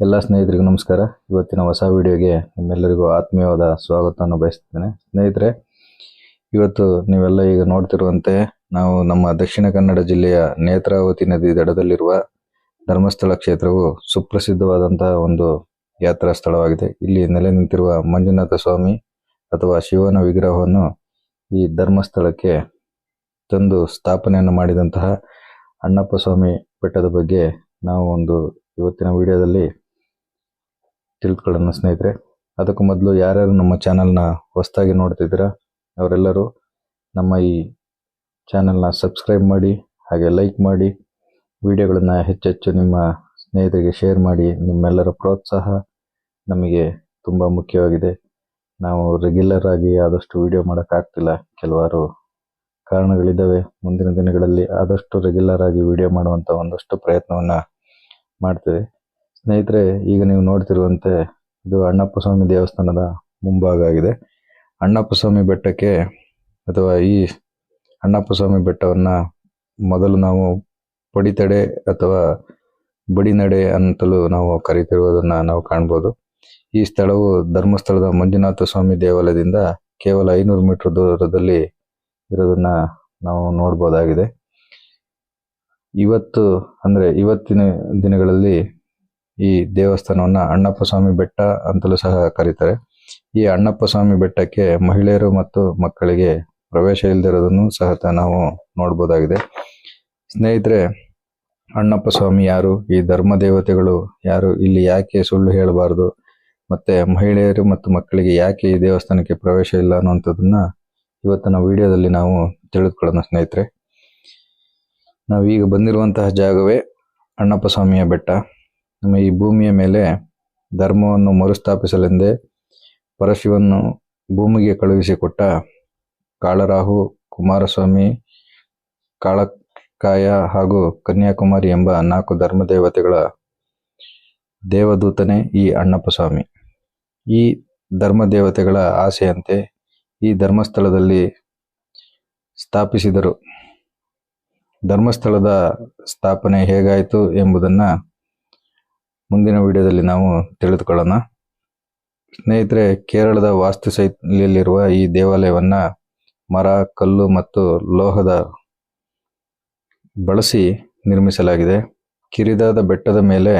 ಎಲ್ಲ ಸ್ನೇಹಿತರಿಗೂ ನಮಸ್ಕಾರ. ಇವತ್ತಿನ ಹೊಸ ವಿಡಿಯೋಗೆ ನಿಮ್ಮೆಲ್ಲರಿಗೂ ಆತ್ಮೀಯವಾದ ಸ್ವಾಗತವನ್ನು ಬಯಸ್ತೇನೆ ಸ್ನೇಹಿತರೆ, ಇವತ್ತು ನೀವೆಲ್ಲ ಈಗ ನೋಡ್ತಿರುವಂತೆ ನಾವು ನಮ್ಮ ದಕ್ಷಿಣ ಕನ್ನಡ ಜಿಲ್ಲೆಯ ನೇತ್ರಾವತಿ ನದಿ ದಡದಲ್ಲಿರುವ ಧರ್ಮಸ್ಥಳ ಕ್ಷೇತ್ರವು ಸುಪ್ರಸಿದ್ಧವಾದಂತಹ ಒಂದು ಯಾತ್ರಾ ಸ್ಥಳವಾಗಿದೆ. ಇಲ್ಲಿ ನೆಲೆ ನಿಂತಿರುವ ಮಂಜುನಾಥ ಸ್ವಾಮಿ ಅಥವಾ ಶಿವನ ವಿಗ್ರಹವನ್ನು ಈ ಧರ್ಮಸ್ಥಳಕ್ಕೆ ತಂದು ಸ್ಥಾಪನೆಯನ್ನು ಮಾಡಿದಂತಹ ಅಣ್ಣಪ್ಪ ಸ್ವಾಮಿ ಬೆಟ್ಟದ ಬಗ್ಗೆ ನಾವು ಒಂದು ಇವತ್ತಿನ ವಿಡಿಯೋದಲ್ಲಿ ತಿಳಿದುಕೊಳ್ಳೋಣ ಸ್ನೇಹಿತರೆ. ಅದಕ್ಕೂ ಮೊದಲು ಯಾರ್ಯಾರು ನಮ್ಮ ಚಾನಲ್ನ ಹೊಸದಾಗಿ ನೋಡ್ತಿದ್ದೀರಾ, ಅವರೆಲ್ಲರೂ ನಮ್ಮ ಈ ಚಾನಲ್ನ ಸಬ್ಸ್ಕ್ರೈಬ್ ಮಾಡಿ, ಹಾಗೆ ಲೈಕ್ ಮಾಡಿ, ವಿಡಿಯೋಗಳನ್ನು ಹೆಚ್ಚೆಚ್ಚು ನಿಮ್ಮ ಸ್ನೇಹಿತರಿಗೆ ಶೇರ್ ಮಾಡಿ, ನಿಮ್ಮೆಲ್ಲರ ಪ್ರೋತ್ಸಾಹ ನಮಗೆ ತುಂಬ ಮುಖ್ಯವಾಗಿದೆ. ನಾವು ರೆಗ್ಯುಲರ್ ಆಗಿ ಆದಷ್ಟು ವಿಡಿಯೋ ಮಾಡೋಕ್ಕಾಗ್ತಿಲ್ಲ ಕೆಲವಾರು ಕಾರಣಗಳಿದ್ದಾವೆ. ಮುಂದಿನ ದಿನಗಳಲ್ಲಿ ಆದಷ್ಟು ರೆಗ್ಯುಲರ್ ಆಗಿ ವಿಡಿಯೋ ಮಾಡುವಂಥ ಒಂದಷ್ಟು ಪ್ರಯತ್ನವನ್ನು ಮಾಡ್ತೇವೆ. ಸ್ನೇಹಿತರೆ, ಈಗ ನೀವು ನೋಡ್ತಿರುವಂತೆ ಇದು ಅಣ್ಣಪ್ಪ ಸ್ವಾಮಿ ದೇವಸ್ಥಾನದ ಮುಂಭಾಗ ಆಗಿದೆ ಅಣ್ಣಪ್ಪ ಸ್ವಾಮಿ ಬೆಟ್ಟಕ್ಕೆ ಅಥವಾ ಈ ಅಣ್ಣಪ್ಪ ಸ್ವಾಮಿ ಬೆಟ್ಟವನ್ನು ಮೊದಲು ನಾವು ಪಡಿತಡೆ ಅಥವಾ ಬಡಿನಡೆ ಅಂತಲೂ ನಾವು ಕರೀತಿರುವುದನ್ನು ನಾವು ಕಾಣ್ಬೋದು. ಈ ಸ್ಥಳವು ಧರ್ಮಸ್ಥಳದ ಮಂಜುನಾಥ ಸ್ವಾಮಿ ದೇವಾಲಯದಿಂದ ಕೇವಲ ಐನೂರು ಮೀಟರ್ ದೂರದಲ್ಲಿ ಇರೋದನ್ನ ನಾವು ನೋಡ್ಬೋದಾಗಿದೆ. ಇವತ್ತು ಅಂದರೆ ಇವತ್ತಿನ ದಿನಗಳಲ್ಲಿ ಈ ದೇವಸ್ಥಾನವನ್ನು ಅಣ್ಣಪ್ಪ ಸ್ವಾಮಿ ಬೆಟ್ಟ ಅಂತಲೂ ಸಹ ಕರೀತಾರೆ. ಈ ಅಣ್ಣಪ್ಪ ಸ್ವಾಮಿ ಬೆಟ್ಟಕ್ಕೆ ಮಹಿಳೆಯರು ಮತ್ತು ಮಕ್ಕಳಿಗೆ ಪ್ರವೇಶ ಇಲ್ಲದಿರೋದನ್ನು ಸಹ ನಾವು ನೋಡ್ಬೋದಾಗಿದೆ. ಸ್ನೇಹಿತರೆ ಅಣ್ಣಪ್ಪ ಸ್ವಾಮಿ ಯಾರು? ಈ ಧರ್ಮ ದೇವತೆಗಳು ಯಾರು? ಇಲ್ಲಿ ಯಾಕೆ ಸುಳ್ಳು ಹೇಳಬಾರದು? ಮತ್ತೆ ಮಹಿಳೆಯರು ಮತ್ತು ಮಕ್ಕಳಿಗೆ ಯಾಕೆ ಈ ದೇವಸ್ಥಾನಕ್ಕೆ ಪ್ರವೇಶ ಇಲ್ಲ ಅನ್ನುವಂಥದ್ದನ್ನ ಇವತ್ತಿನ ವಿಡಿಯೋದಲ್ಲಿ ನಾವು ತಿಳಿದುಕೊಳ್ಳೋಣ ಸ್ನೇಹಿತರೆ. ನಾವೀಗ ಬಂದಿರುವಂತಹ ಜಾಗವೇ ಅಣ್ಣಪ್ಪ ಸ್ವಾಮಿಯ ಬೆಟ್ಟ. ನಮ್ಮ ಈ ಭೂಮಿಯ ಮೇಲೆ ಧರ್ಮವನ್ನು ಮರುಸ್ಥಾಪಿಸಲೆಂದೇ ಪರಶಿವನ್ನು ಭೂಮಿಗೆ ಕಳುಹಿಸಿಕೊಟ್ಟ ಕಾಳರಾಹು, ಕುಮಾರಸ್ವಾಮಿ, ಕಾಳಕಾಯ ಹಾಗೂ ಕನ್ಯಾಕುಮಾರಿ ಎಂಬ ನಾಲ್ಕು ಧರ್ಮದೇವತೆಗಳ ದೇವದೂತನೇ ಈ ಅಣ್ಣಪ್ಪ ಸ್ವಾಮಿ ಈ ಧರ್ಮದೇವತೆಗಳ ಆಸೆಯಂತೆ ಈ ಧರ್ಮಸ್ಥಳದಲ್ಲಿ ಸ್ಥಾಪಿಸಿದರು. ಧರ್ಮಸ್ಥಳದ ಸ್ಥಾಪನೆ ಹೇಗಾಯಿತು ಎಂಬುದನ್ನ ಮುಂದಿನ ವಿಡಿಯೋದಲ್ಲಿ ನಾವು ತಿಳಿದುಕೊಳ್ಳೋಣ. ಸ್ನೇಹಿತರೆ, ಕೇರಳದ ವಾಸ್ತುಶೈಲಿಯಲ್ಲಿರುವ ಈ ದೇವಾಲಯವನ್ನ ಮರ, ಕಲ್ಲು ಮತ್ತು ಲೋಹದ ಬಳಸಿ ನಿರ್ಮಿಸಲಾಗಿದೆ. ಕಿರಿದಾದ ಬೆಟ್ಟದ ಮೇಲೆ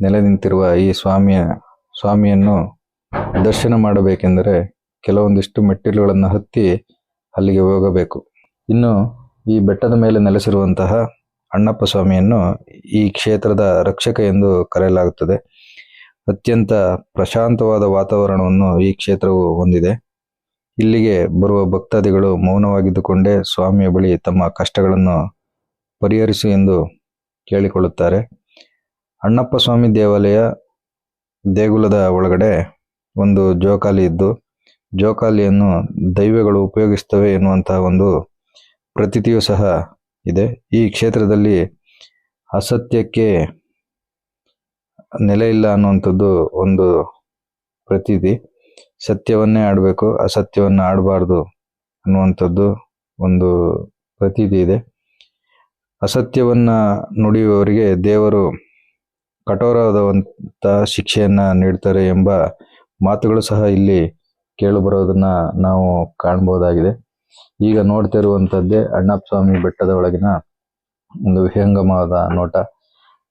ನೆಲೆ ನಿಂತಿರುವ ಈ ಸ್ವಾಮಿಯ, ಸ್ವಾಮಿಯನ್ನು ದರ್ಶನ ಮಾಡಬೇಕೆಂದರೆ ಕೆಲವೊಂದಿಷ್ಟು ಮೆಟ್ಟಿಲುಗಳನ್ನು ಹತ್ತಿ ಅಲ್ಲಿಗೆ ಹೋಗಬೇಕು. ಇನ್ನು ಈ ಬೆಟ್ಟದ ಮೇಲೆ ನೆಲೆಸಿರುವಂತಹ ಅಣ್ಣಪ್ಪ ಸ್ವಾಮಿಯನ್ನು ಈ ಕ್ಷೇತ್ರದ ರಕ್ಷಕ ಎಂದು ಕರೆಯಲಾಗುತ್ತದೆ. ಅತ್ಯಂತ ಪ್ರಶಾಂತವಾದ ವಾತಾವರಣವನ್ನು ಈ ಕ್ಷೇತ್ರವು ಹೊಂದಿದೆ. ಇಲ್ಲಿಗೆ ಬರುವ ಭಕ್ತಾದಿಗಳು ಮೌನವಾಗಿದ್ದುಕೊಂಡೇ ಸ್ವಾಮಿಯ ಬಳಿ ತಮ್ಮ ಕಷ್ಟಗಳನ್ನು ಪರಿಹರಿಸು ಎಂದು ಕೇಳಿಕೊಳ್ಳುತ್ತಾರೆ. ಅಣ್ಣಪ್ಪ ಸ್ವಾಮಿ ದೇವಾಲಯ ದೇಗುಲದ ಒಳಗಡೆ ಒಂದು ಜೋಕಾಲಿ ಇದ್ದು, ಜೋಕಾಲಿಯನ್ನು ದೈವಗಳು ಉಪಯೋಗಿಸ್ತವೆ ಎನ್ನುವಂತಹ ಒಂದು ಪ್ರತೀತಿಯೂ ಸಹ ಇದೆ. ಈ ಕ್ಷೇತ್ರದಲ್ಲಿ ಅಸತ್ಯಕ್ಕೆ ನೆಲೆ ಇಲ್ಲ ಅನ್ನುವಂಥದ್ದು ಒಂದು ಪ್ರತೀತಿ. ಸತ್ಯವನ್ನೇ ಆಡಬೇಕು, ಅಸತ್ಯವನ್ನು ಆಡಬಾರ್ದು ಅನ್ನುವಂಥದ್ದು ಒಂದು ಪ್ರತೀತಿ ಇದೆ. ಅಸತ್ಯವನ್ನು ನುಡಿಯುವವರಿಗೆ ದೇವರು ಕಠೋರವಾದಂಥ ಶಿಕ್ಷೆಯನ್ನ ನೀಡ್ತಾರೆ ಎಂಬ ಮಾತುಗಳು ಸಹ ಇಲ್ಲಿ ಕೇಳಿಬರೋದನ್ನು ನಾವು ಕಾಣ್ಬೋದಾಗಿದೆ. ಈಗ ನೋಡ್ತಿರುವಂಥದ್ದೇ ಅಣ್ಣಪ್ಪ ಸ್ವಾಮಿ ಬೆಟ್ಟದ ಒಳಗಿನ ಒಂದು ವಿಹಂಗಮವಾದ ನೋಟ.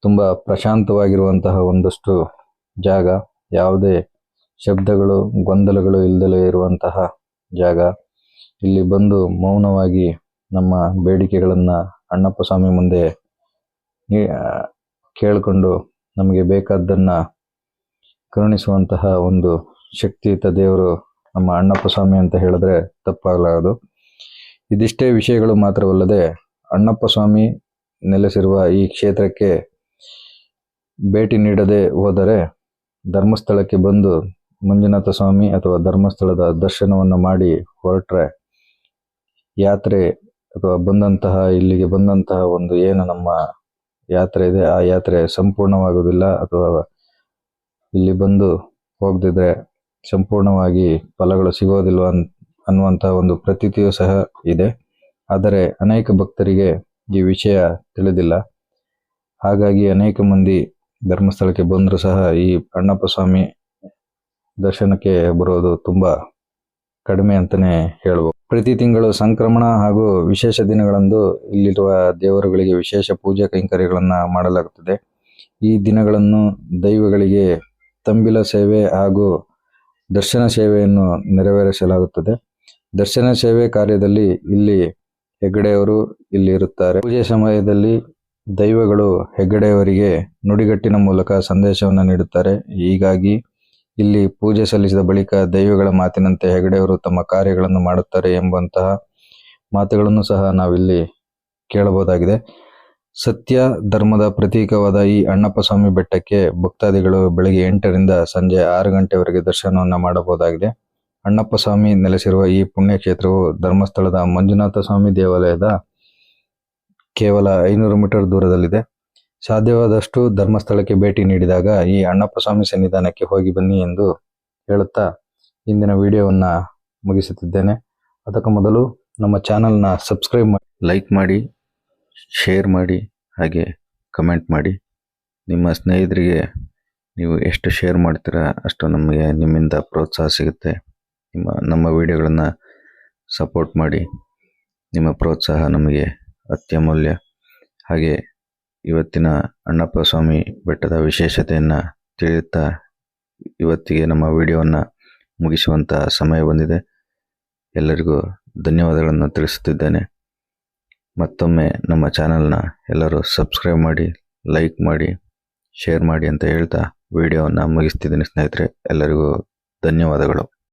ತುಂಬ ಪ್ರಶಾಂತವಾಗಿರುವಂತಹ ಒಂದಷ್ಟು ಜಾಗ. ಯಾವುದೇ ಶಬ್ದಗಳು, ಗೊಂದಲಗಳು ಇಲ್ಲದಲೇ ಇರುವಂತಹ ಜಾಗ. ಇಲ್ಲಿ ಬಂದು ಮೌನವಾಗಿ ನಮ್ಮ ಬೇಡಿಕೆಗಳನ್ನು ಅಣ್ಣಪ್ಪ ಸ್ವಾಮಿ ಮುಂದೆ ಕೇಳಿಕೊಂಡು ನಮಗೆ ಬೇಕಾದ್ದನ್ನು ಕರುಣಿಸುವಂತಹ ಒಂದು ಶಕ್ತಿಯುತ ದೇವರು ನಮ್ಮ ಅಣ್ಣಪ್ಪ ಸ್ವಾಮಿ ಅಂತ ಹೇಳಿದ್ರೆ ತಪ್ಪಾಗಲಾರದು. ಇದಿಷ್ಟೇ ವಿಷಯಗಳು ಮಾತ್ರವಲ್ಲದೆ ಅಣ್ಣಪ್ಪ ಸ್ವಾಮಿ ನೆಲೆಸಿರುವ ಈ ಕ್ಷೇತ್ರಕ್ಕೆ ಭೇಟಿ ನೀಡದೆ ಹೋದರೆ ಧರ್ಮಸ್ಥಳಕ್ಕೆ ಬಂದು ಮಂಜುನಾಥ ಸ್ವಾಮಿ ಅಥವಾ ಧರ್ಮಸ್ಥಳದ ದರ್ಶನವನ್ನು ಮಾಡಿ ಹೊರಟ್ರೆ ಯಾತ್ರೆ ಅಥವಾ ಬಂದಂತಹ, ಇಲ್ಲಿಗೆ ಬಂದಂತಹ ಒಂದು ಏನು ನಮ್ಮ ಯಾತ್ರೆ ಇದೆ, ಆ ಯಾತ್ರೆ ಸಂಪೂರ್ಣವಾಗುವುದಿಲ್ಲ ಅಥವಾ ಇಲ್ಲಿ ಬಂದು ಹೋಗದಿದ್ರೆ ಸಂಪೂರ್ಣವಾಗಿ ಫಲಗಳು ಸಿಗೋದಿಲ್ವ ಅನ್ ಅನ್ನುವಂತಹ ಒಂದು ಪ್ರತೀತಿಯೂ ಸಹ ಇದೆ. ಆದರೆ ಅನೇಕ ಭಕ್ತರಿಗೆ ಈ ವಿಷಯ ತಿಳಿದಿಲ್ಲ. ಹಾಗಾಗಿ ಅನೇಕ ಮಂದಿ ಧರ್ಮಸ್ಥಳಕ್ಕೆ ಬಂದರೂ ಸಹ ಈ ಅಣ್ಣಪ್ಪ ಸ್ವಾಮಿ ದರ್ಶನಕ್ಕೆ ಬರೋದು ತುಂಬಾ ಕಡಿಮೆ ಅಂತಲೇ ಹೇಳ್ಬೋದು. ಪ್ರತಿ ತಿಂಗಳು ಸಂಕ್ರಮಣ ಹಾಗೂ ವಿಶೇಷ ದಿನಗಳಂದು ಇಲ್ಲಿರುವ ದೇವರುಗಳಿಗೆ ವಿಶೇಷ ಪೂಜೆ ಕೈಂಕರ್ಯಗಳನ್ನು ಮಾಡಲಾಗುತ್ತದೆ. ಈ ದಿನಗಳನ್ನು ದೈವಗಳಿಗೆ ತಂಬಿಲ ಸೇವೆ ಹಾಗೂ ದರ್ಶನ ಸೇವೆಯನ್ನು ನೆರವೇರಿಸಲಾಗುತ್ತದೆ. ದರ್ಶನ ಸೇವೆ ಕಾರ್ಯದಲ್ಲಿ ಇಲ್ಲಿ ಹೆಗ್ಗಡೆಯವರು ಇಲ್ಲಿ ಇರುತ್ತಾರೆ. ಪೂಜೆ ಸಮಯದಲ್ಲಿ ದೈವಗಳು ಹೆಗ್ಗಡೆಯವರಿಗೆ ನುಡಿಗಟ್ಟಿನ ಮೂಲಕ ಸಂದೇಶವನ್ನು ನೀಡುತ್ತಾರೆ. ಹೀಗಾಗಿ ಇಲ್ಲಿ ಪೂಜೆ ಸಲ್ಲಿಸಿದ ಬಳಿಕ ದೈವಗಳ ಮಾತಿನಂತೆ ಹೆಗಡೆಯವರು ತಮ್ಮ ಕಾರ್ಯಗಳನ್ನು ಮಾಡುತ್ತಾರೆ ಎಂಬಂತಹ ಮಾತುಗಳನ್ನು ಸಹ ನಾವಿಲ್ಲಿ ಕೇಳಬಹುದಾಗಿದೆ. ಸತ್ಯ ಧರ್ಮದ ಪ್ರತೀಕವಾದ ಈ ಅಣ್ಣಪ್ಪ ಸ್ವಾಮಿ ಬೆಟ್ಟಕ್ಕೆ ಭಕ್ತಾದಿಗಳು ಬೆಳಗ್ಗೆ ಎಂಟರಿಂದ ಸಂಜೆ ಆರು ಗಂಟೆವರೆಗೆ ದರ್ಶನವನ್ನು ಮಾಡಬಹುದಾಗಿದೆ. ಅಣ್ಣಪ್ಪ ಸ್ವಾಮಿ ನೆಲೆಸಿರುವ ಈ ಪುಣ್ಯಕ್ಷೇತ್ರವು ಧರ್ಮಸ್ಥಳದ ಮಂಜುನಾಥ ಸ್ವಾಮಿ ದೇವಾಲಯದ ಕೇವಲ ಐನೂರು ಮೀಟರ್ ದೂರದಲ್ಲಿದೆ. ಸಾಧ್ಯವಾದಷ್ಟು ಧರ್ಮಸ್ಥಳಕ್ಕೆ ಭೇಟಿ ನೀಡಿದಾಗ ಈ ಅಣ್ಣಪ್ಪ ಸ್ವಾಮಿ ಸನ್ನಿಧಾನಕ್ಕೆ ಹೋಗಿ ಬನ್ನಿ ಎಂದು ಹೇಳುತ್ತಾ ಇಂದಿನ ವಿಡಿಯೋವನ್ನು ಮುಗಿಸುತ್ತಿದ್ದೇನೆ. ಅದಕ್ಕೂ ಮೊದಲು ನಮ್ಮ ಚಾನಲ್ನ ಸಬ್ಸ್ಕ್ರೈಬ್ ಮಾಡಿ, ಲೈಕ್ ಮಾಡಿ, ಶೇರ್ ಮಾಡಿ, ಹಾಗೆ ಕಮೆಂಟ್ ಮಾಡಿ. ನಿಮ್ಮ ಸ್ನೇಹಿತರಿಗೆ ನೀವು ಎಷ್ಟು ಶೇರ್ ಮಾಡ್ತೀರಾ ಅಷ್ಟು ನಮಗೆ ನಿಮ್ಮಿಂದ ಪ್ರೋತ್ಸಾಹ ಸಿಗುತ್ತೆ. ನಿಮ್ಮ, ನಮ್ಮ ವಿಡಿಯೋಗಳನ್ನು ಸಪೋರ್ಟ್ ಮಾಡಿ. ನಿಮ್ಮ ಪ್ರೋತ್ಸಾಹ ನಮಗೆ ಅತ್ಯಮೂಲ್ಯ. ಹಾಗೆ ಇವತ್ತಿನ ಅಣ್ಣಪ್ಪ ಸ್ವಾಮಿ ಬೆಟ್ಟದ ವಿಶೇಷತೆಯನ್ನು ತಿಳಿಯುತ್ತಾ ಇವತ್ತಿಗೆ ನಮ್ಮ ವಿಡಿಯೋವನ್ನು ಮುಗಿಸುವಂಥ ಸಮಯ ಬಂದಿದೆ. ಎಲ್ಲರಿಗೂ ಧನ್ಯವಾದಗಳನ್ನು ತಿಳಿಸುತ್ತಿದ್ದೇನೆ. ಮತ್ತೊಮ್ಮೆ ನಮ್ಮ ಚಾನಲ್ನ ಎಲ್ಲರೂ ಸಬ್ಸ್ಕ್ರೈಬ್ ಮಾಡಿ ಲೈಕ್ ಮಾಡಿ ಶೇರ್ ಮಾಡಿ ಅಂತ ಹೇಳ್ತಾ ವಿಡಿಯೋವನ್ನು ಮುಗಿಸ್ತಿದ್ದೀನಿ ಸ್ನೇಹಿತರೆ. ಎಲ್ಲರಿಗೂ ಧನ್ಯವಾದಗಳು.